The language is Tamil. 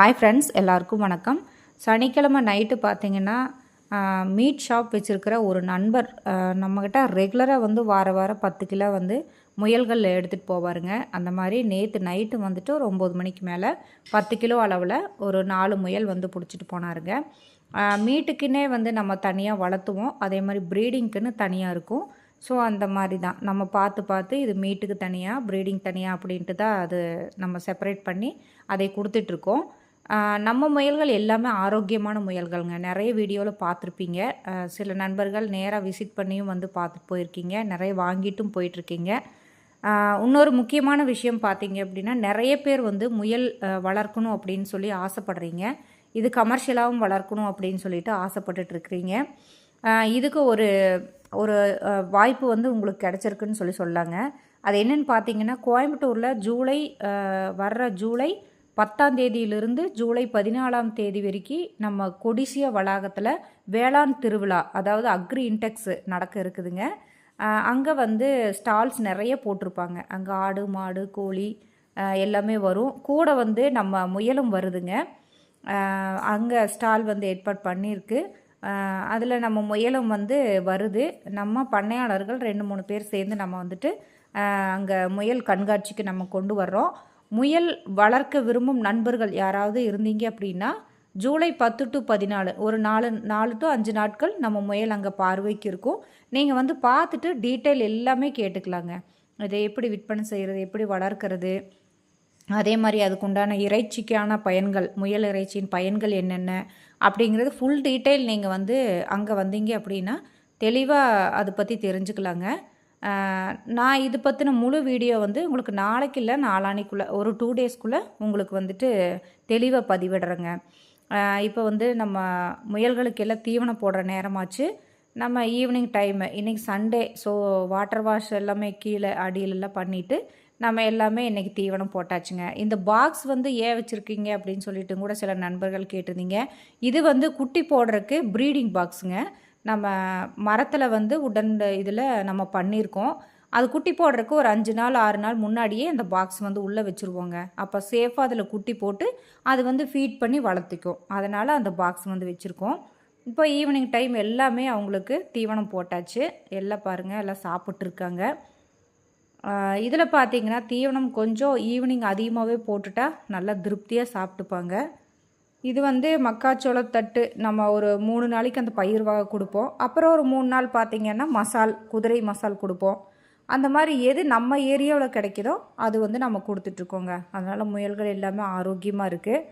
ஹாய் ஃப்ரெண்ட்ஸ் எல்லாருக்கும் வணக்கம். சனிக்கிழமை நைட்டு பார்த்தீங்கன்னா மீட் ஷாப் வச்சுருக்கிற ஒரு நண்பர் நம்மக்கிட்ட ரெகுலராக வந்து வார வாரம் பத்து கிலோ வந்து முயல்கள் எடுத்துகிட்டு போவாருங்க. அந்த மாதிரி நேற்று நைட்டு வந்துட்டு ஒரு ஒம்பது மணிக்கு மேலே பத்து கிலோ அளவில் ஒரு நாலு முயல் வந்து பிடிச்சிட்டு போனாருங்க. மீட்டுக்குன்னே வந்து நம்ம தனியாக வளர்த்துவோம். அதே மாதிரி ப்ரீடிங்க்குன்னு தனியாக இருக்கும். ஸோ அந்த மாதிரி தான். நம்ம பார்த்து பார்த்து இது மீட்டுக்கு தனியாக ப்ரீடிங் தனியாக அப்படின்ட்டு தான் அது நம்ம செப்பரேட் பண்ணி அதை கொடுத்துட்ருக்கோம் நம்ம முயல்கள் எல்லாமே ஆரோக்கியமான முயல்கள்ங்க. நிறைய வீடியோவில் பார்த்துருப்பீங்க. சில நண்பர்கள் நேராக விசிட் பண்ணியும் வந்து பார்த்துட்டு போயிருக்கீங்க. நிறைய வாங்கிட்டும் போயிட்டுருக்கீங்க இன்னொரு முக்கியமான விஷயம் பார்த்தீங்க அப்படின்னா நிறைய பேர் வந்து முயல் வளர்க்கணும் அப்படின்னு சொல்லி ஆசைப்படுறீங்க. இது கமர்ஷியலாகவும் வளர்க்கணும் அப்படின்னு சொல்லிட்டு ஆசைப்பட்டுட்ருக்கிறீங்க இதுக்கு ஒரு ஒரு வாய்ப்பு வந்து உங்களுக்கு கிடச்சிருக்குன்னு சொல்லி சொல்லாங்க. அது என்னென்னு பார்த்தீங்கன்னா கோயம்புத்தூரில் ஜூலை வர்ற ஜூலை பத்தாம் தேதியிலிருந்து ஜூலை பதினாலாம் தேதி வரைக்கும் நம்ம கொடிசியா வளாகத்தில் வேளாண் திருவிழா அதாவது அக்ரி இன்டெக்ஸ் நடக்க இருக்குதுங்க. அங்கே வந்து ஸ்டால்ஸ் நிறைய போட்டிருப்பாங்க. அங்கே ஆடு மாடு கோழி எல்லாமே வரும். கூட வந்து நம்ம முயலும் வருதுங்க. அங்கே ஸ்டால் வந்து ஏற்பாடு பண்ணியிருக்கு. அதில் நம்ம முயலும் வந்து வருது. நம்ம பண்ணையாளர்கள் ரெண்டு மூணு பேர் சேர்ந்து நம்ம வந்துட்டு அங்கே முயல் கண்காட்சிக்கு நம்ம கொண்டு வர்றோம். முயல் வளர்க்க விரும்பும் நண்பர்கள் யாராவது இருந்தீங்க அப்படின்னா ஜூலை பத்து டு பதினாலு ஒரு நாலு நாலு டு அஞ்சு நாட்கள் நம்ம முயல் அங்கே பார்வைக்கு இருக்கும். நீங்கள் வந்து பார்த்துட்டு டீட்டெயில் எல்லாமே கேட்டுக்கலாங்க. இதை எப்படி விற்பனை செய்கிறது எப்படி வளர்க்கறது அதே மாதிரி அதுக்குண்டான இறைச்சிக்கான பயன்கள் முயல் இறைச்சியின் பயன்கள் என்னென்ன அப்படிங்கிறது ஃபுல் டீட்டெயில் நீங்கள் வந்து அங்கே வந்தீங்க அப்படின்னா தெளிவாக அதை பற்றி தெரிஞ்சுக்கலாங்க. நான் இது பற்றின முழு வீடியோ வந்து உங்களுக்கு நாளைக்கு இல்லை நாளானிக்குள்ளே ஒரு டூ டேஸ்க்குள்ளே உங்களுக்கு வந்துட்டு தெளிவாக பதிவிடுறேங்க. இப்போ வந்து நம்ம முயல்களுக்கு எல்லாம் தீவனம் போடுற நேரமாச்சு. நம்ம ஈவினிங் டைமு இன்றைக்கி சண்டே ஸோ வாட்டர் வாஷ் எல்லாமே கீழே அடியிலெல்லாம் பண்ணிவிட்டு நம்ம எல்லாமே இன்றைக்கி தீவனம் போட்டாச்சுங்க. இந்த பாக்ஸ் வந்து ஏன் வச்சுருக்கீங்க அப்படின்னு சொல்லிட்டு கூட சில நண்பர்கள் கேட்டிருந்தீங்க. இது வந்து குட்டி போடுறதுக்கு ப்ரீடிங் பாக்ஸுங்க நம்ம மரத்தில் வந்து உடன் இதில் நம்ம பண்ணியிருக்கோம் அது குட்டி போடுறதுக்கு ஒரு அஞ்சு நாள் ஆறு நாள் முன்னாடியே அந்த பாக்ஸ் வந்து உள்ளே வச்சுருவோங்க. அப்போ சேஃபாக அதில் குட்டி போட்டு அது வந்து ஃபீட் பண்ணி வளர்த்திக்கும். அதனால் அந்த பாக்ஸ் வந்து வச்சுருக்கோம். இப்போ ஈவினிங் டைம் எல்லாமே அவங்களுக்கு தீவனம் போட்டாச்சு. எல்லாம் பாருங்கள் எல்லாம் சாப்பிட்ருக்காங்க இதில் பார்த்தீங்கன்னா தீவனம் கொஞ்சம் ஈவினிங் அதிகமாகவே போட்டுட்டா நல்லா திருப்தியாக சாப்பிட்டுப்பாங்க. இது வந்து மக்காச்சோளத்தட்டு நம்ம ஒரு மூணு நாளைக்கு அந்த பயிர் வகை கொடுப்போம். அப்புறம் ஒரு மூணு நாள் பார்த்திங்கன்னா மசால் குதிரை மசால் கொடுப்போம். அந்த மாதிரி எது நம்ம ஏரியாவில் கிடைக்குதோ அது வந்து நம்ம கொடுத்துட்ருக்கோங்க அதனால் முயல்கள் எல்லாமே ஆரோக்கியமாக இருக்குது